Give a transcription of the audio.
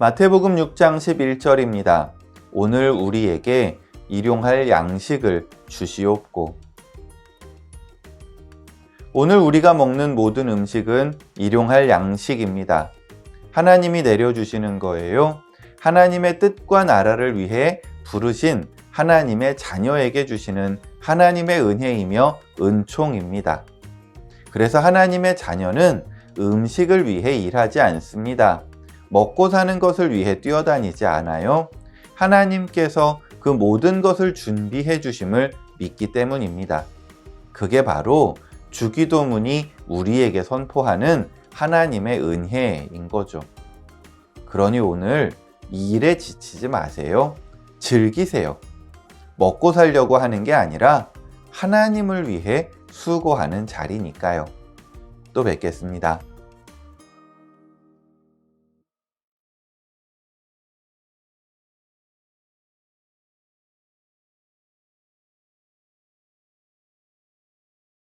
마태복음 6장 11절입니다. 오늘 우리에게 일용할 양식을 주시옵고. 오늘 우리가 먹는 모든 음식은 일용할 양식입니다. 하나님이 내려주시는 거예요. 하나님의 뜻과 나라를 위해 부르신 하나님의 자녀에게 주시는 하나님의 은혜이며 은총입니다. 그래서 하나님의 자녀는 음식을 위해 일하지 않습니다. 먹고 사는 것을 위해 뛰어다니지 않아요. 하나님께서 그 모든 것을 준비해 주심을 믿기 때문입니다. 그게 바로 주기도문이 우리에게 선포하는 하나님의 은혜인 거죠. 그러니 오늘 일에 지치지 마세요. 즐기세요. 먹고 살려고 하는 게 아니라 하나님을 위해 수고하는 자리니까요. 또 뵙겠습니다.